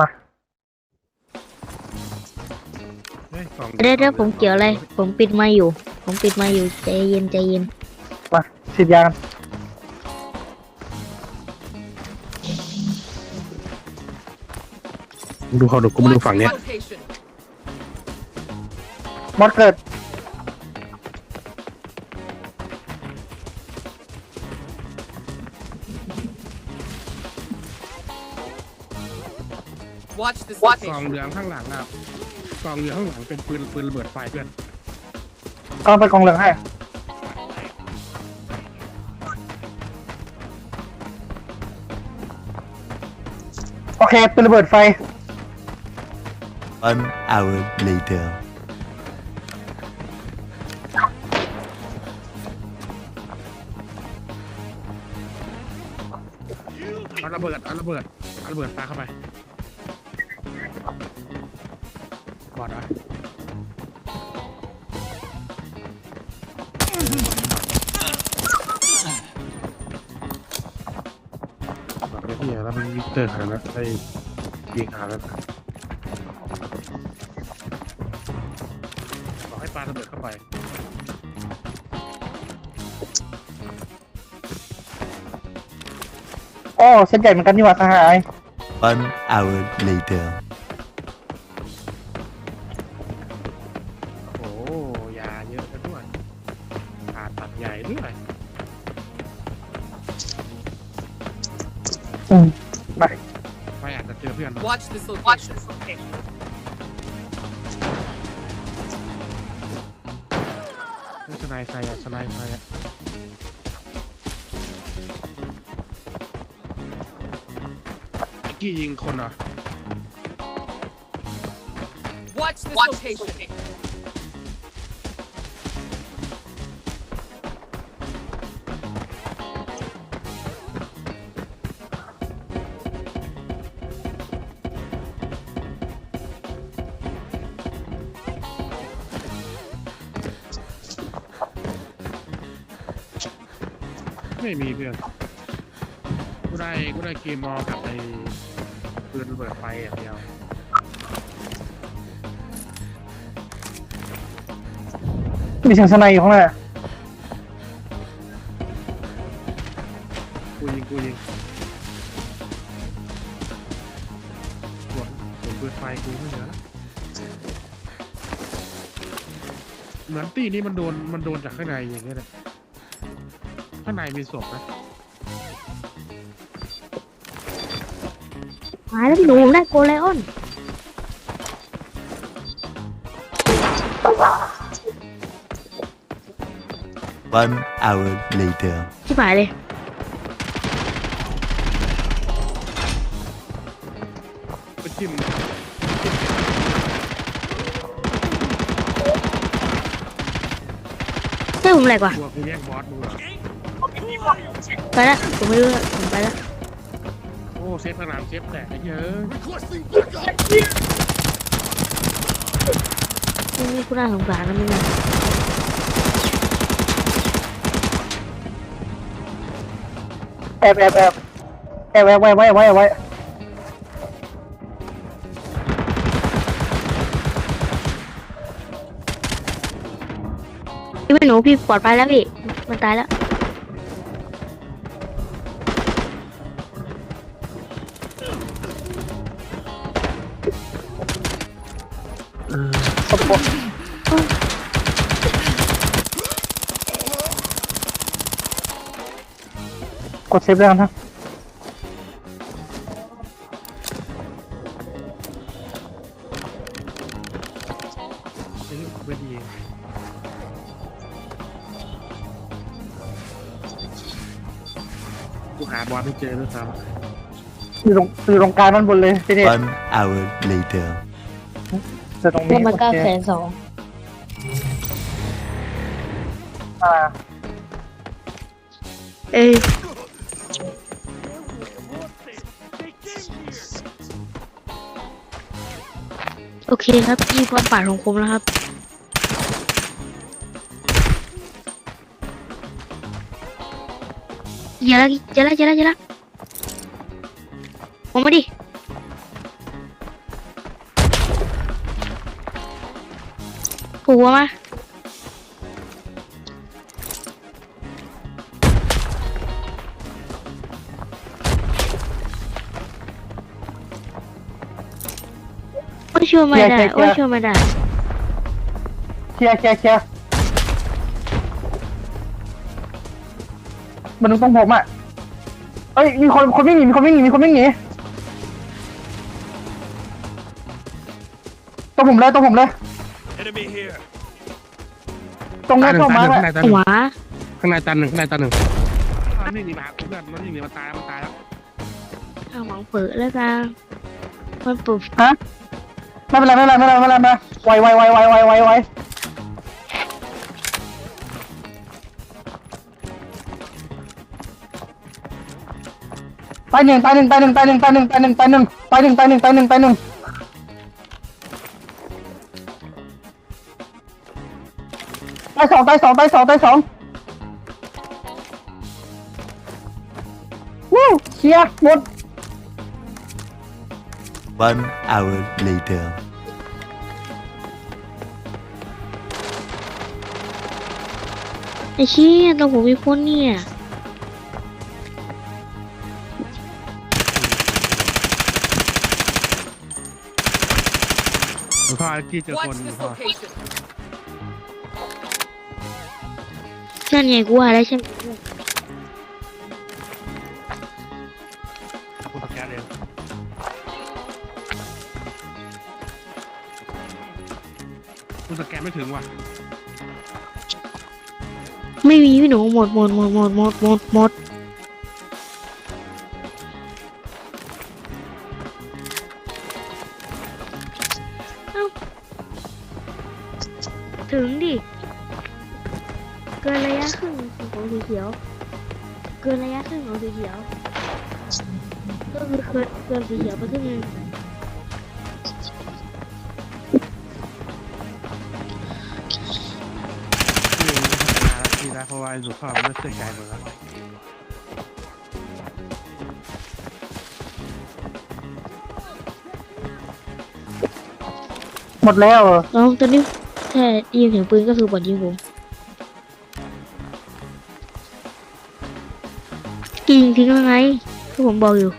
มาเฮ้ยกล่องเดี๋ยวเดี๋ยวผมเกี่ยวอะไรผมปิดไมาอยู่ ผมปิดไมาอยู่ใจเย็นใจเย็นมาฉีดยากันมึงดูเขาดูกูมาดูฝั่งเนี้ย Location. มอดเกิด Watch this กล่อง location. เหลืองข้างหลังอะกล่องเหลืองข้างหลังเป็นปืนปืนระเบิดไฟเพื่อนกำลังไปกองเหลืองให้ โอเคเป็นระเบิดไฟ One hour later. เอาระเบิดเอาระเบิดเอาระเบิดปาเข้าไป อดอะบอกเลยพี่แล้วมันวิกเตอร์ขนาดนั้นได้ยิงหาแล้วนะบอกให้ปาระเบิดเข้าไปอ้อเส้นใหญ่เหมือนกันนี่หว่าสหาย One hour later. Watch this location. Watch this location. สไนใครอะสไนใครอะไอ้กี้ยิงคนเหรอ Watch this location. ไม่มีเพื่อนกูได้กูได้เกมมอลกับไอ้ปืนระเบิดไฟอย่างเดียวมีเสียงสไนอยู่ข้างหน้ากูยิงกูยิงส่วนส่วนปืนไฟกูไม่เหลือแล้วเหมือนตีนี้มันโดนมันโดนจากข้างในอย่างเงี้ยเลย ข้างในมีศพนะหายแล้วหนูได้โกเลออน One hour later. ชิบหายเลยก็จิ้มใช่ผมแหลกว่ะ ตัวกูแย่งบอสมึงเหรอ ไปละผมไม่รู้ละผมไปละโอ้เซฟพลังเซฟแตกไอ้เหี้ยอะนี่กูน่าสงสารนะมึงแอบแอบแอบแอบแอบไว้ไว้ไว้ไว้พี่ไม่หนูพี่ปลอดภัยแล้วพี่ มันตายแล้ว กดกดกดเซฟแล้วกันนะไอ้เรื่องของเพื่อนเองกูหาบอสไม่เจอด้วยซ้อยู่ตรงอยู่ตรงกลางนั่นบนเลยทีนี้ One hour later. จะตรงเพิ่นี้มมาโอเก้าเคแสนสองอ่าเอ้ยโอเคครับพี่ความป่าดของผมแล้วครับเจอแล้วเจอแล้วเจอแล้วเจอแล้วผมมาดิ ผูกหัวมาว่าช่วยไม่ได้ว่าช่วยไม่ได้เคลียร์เคลียร์เคลียร์มันต้องผมอะเอ้ยมีคนคนวิ่งหนีมีคนวิ่งหนีมีคนวิ่งหนีตรงผมเลยตรงผมเลย Enemy here. ตรงหตาน้ายหนึ่ช่องงตายมาหนึ่งร์ข้างในหัตายวหนึ่งข้างในตาหนึ่งข้างในตาหนึ่งมันวิ่งหนีมาหาเพื่อนมันวิ่งหนีมาตายแล้วมันตายแล้วเอาหวังเปิดแล้วกันมันเปิดฮะไม่เป็นไรไม่เป็นไรไม่เป็นไรไม่เป็นไรไม่เป็นไรไวไวไวไวไวไวไวตายหนึ่งตายหนึ่งตายหนึ่งตายหนึ่งตายหนึ่งตายหนึ่งตายหนึ่งตายหนึ่งตายหนึ่งตายหนึ่ง ตายหนึ่งตายสองตายสองตายสองตายสองวู้เชียร์หมด One hour later. ไอ้เชี่ยตรงผมมีคนเนี่ยหลวงพ่อที่เจอคน Watch หลว this งพ่อ location. นั่นไงกูว่าแล้วใช่ไหมกูสแกนเองกูสแกนไม่ถึงว่ะไม่มีพี่หนูหมดหมดหมดหมดหมดหมดหมดเอ้าถึงดิเกินระยะครึ่งของสีเขียว เกินระยะครึ่งของสีเขียว ก็คือเกินเกินสีเขียวไปครึ่งหนึงที่พัฒนาแล้วที่ได้เพราะว่าไอ้หลวงพ่อไม่เชื่อใจหมดแล้วหมดแล้วเหรอแล้วตอนนี้แค่ได้ยินเสียงปืนก็คือบอดยิงผม ยิงทิ้งยังไงที่ผมบอกอยู่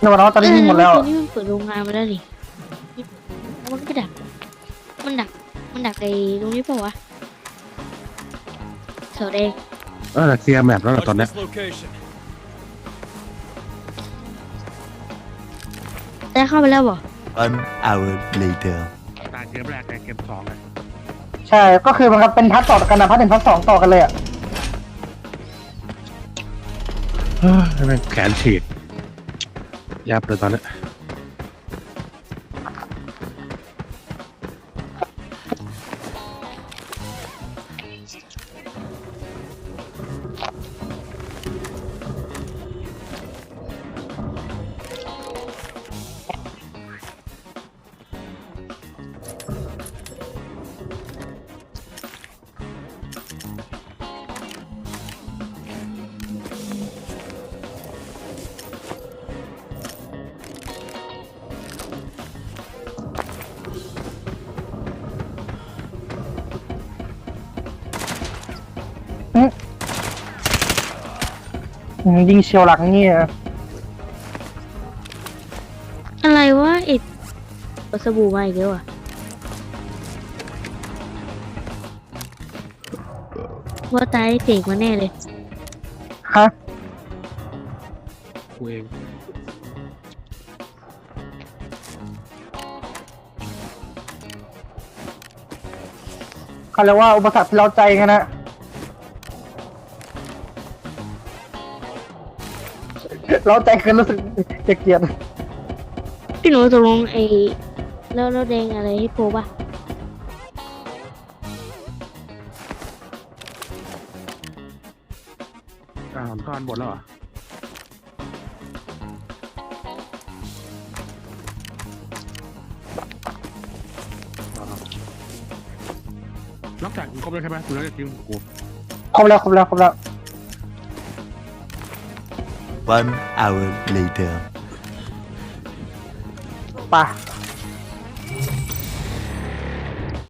เดี๋ยวนะตอนนี้ยิงหมดแล้วตอนนี้มันเปิดโรงงานมาแล้วนี่มันก็ดัก มันดัก มันดักไอ้ตรงนี้เปล่าวะเสาแดงเออแต่เคลียร์แมปแล้วล่ะ Watch ตอนเนี้ย this location. แต่เข้าไปแล้วบ่ One hour later. ตายเกมแรกไงเกมสองไง ใช่ ก็คือมันก็เป็นพัดต่อกันนะพัดหนึ่งพัดสองต่อกันเลยอะเฮ้ยแม่งแขนฉีดยับเลยตอนเนี้ย ยิงเฉียวหลังเนี่ยอะไรวะไอ้ปสบู่มาอีกแล้วอะว่าตายเสกมาแน่เลย ฮะกูเองเขาเรียกว่าอุปสรรคที่เราใจกันนะ เราใจกันรู้สึกเกลียดพี่หนูตกลงไอ้แล้วแล้วแดงอะไรให้โพป่ะอ่าผมตอนบทแล้วเหรออ่าล็อกจากครบแล้วใช่ไหมคุณแล้วจะทิ้งกูครบแล้วครบแล้วครบแล้ว One hour later. Bye.